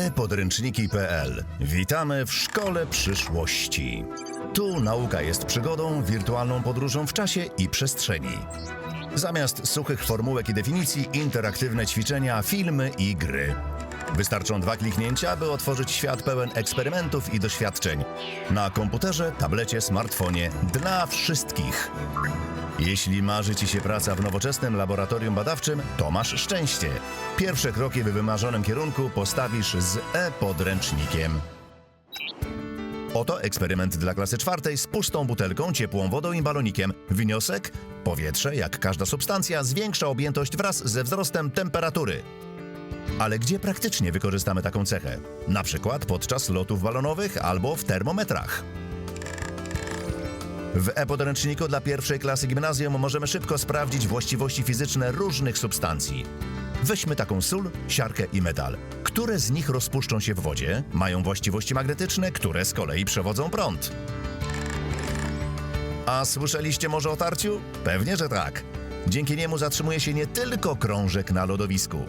e-podręczniki.pl. Witamy w szkole przyszłości. Tu nauka jest przygodą, wirtualną podróżą w czasie i przestrzeni. Zamiast suchych formułek i definicji, interaktywne ćwiczenia, filmy i gry. Wystarczą dwa kliknięcia, by otworzyć świat pełen eksperymentów i doświadczeń. Na komputerze, tablecie, smartfonie, dla wszystkich. Jeśli marzy Ci się praca w nowoczesnym laboratorium badawczym, to masz szczęście. Pierwsze kroki w wymarzonym kierunku postawisz z e-podręcznikiem. Oto eksperyment dla klasy czwartej z pustą butelką, ciepłą wodą i balonikiem. Wniosek? Powietrze, jak każda substancja, zwiększa objętość wraz ze wzrostem temperatury. Ale gdzie praktycznie wykorzystamy taką cechę? Na przykład podczas lotów balonowych albo w termometrach. W e-podręczniku dla pierwszej klasy gimnazjum możemy szybko sprawdzić właściwości fizyczne różnych substancji. Weźmy taką sól, siarkę i metal. Które z nich rozpuszczą się w wodzie, mają właściwości magnetyczne, które z kolei przewodzą prąd? A słyszeliście może o tarciu? Pewnie, że tak. Dzięki niemu zatrzymuje się nie tylko krążek na lodowisku.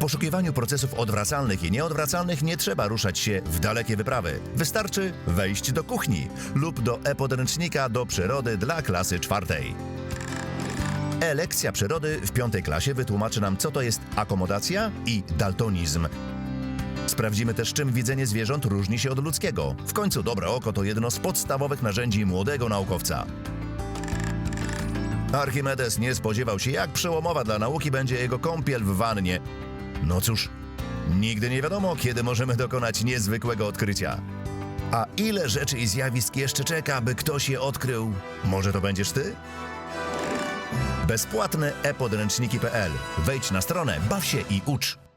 Poszukiwaniu procesów odwracalnych i nieodwracalnych nie trzeba ruszać się w dalekie wyprawy. Wystarczy wejść do kuchni lub do e-podręcznika do przyrody dla klasy czwartej. E-lekcja przyrody w piątej klasie wytłumaczy nam, co to jest akomodacja i daltonizm. Sprawdzimy też, czym widzenie zwierząt różni się od ludzkiego. W końcu dobre oko to jedno z podstawowych narzędzi młodego naukowca. Archimedes nie spodziewał się, jak przełomowa dla nauki będzie jego kąpiel w wannie. No cóż, nigdy nie wiadomo, kiedy możemy dokonać niezwykłego odkrycia. A ile rzeczy i zjawisk jeszcze czeka, by ktoś je odkrył? Może to będziesz ty? Bezpłatne e-podręczniki.pl. Wejdź na stronę, baw się i ucz.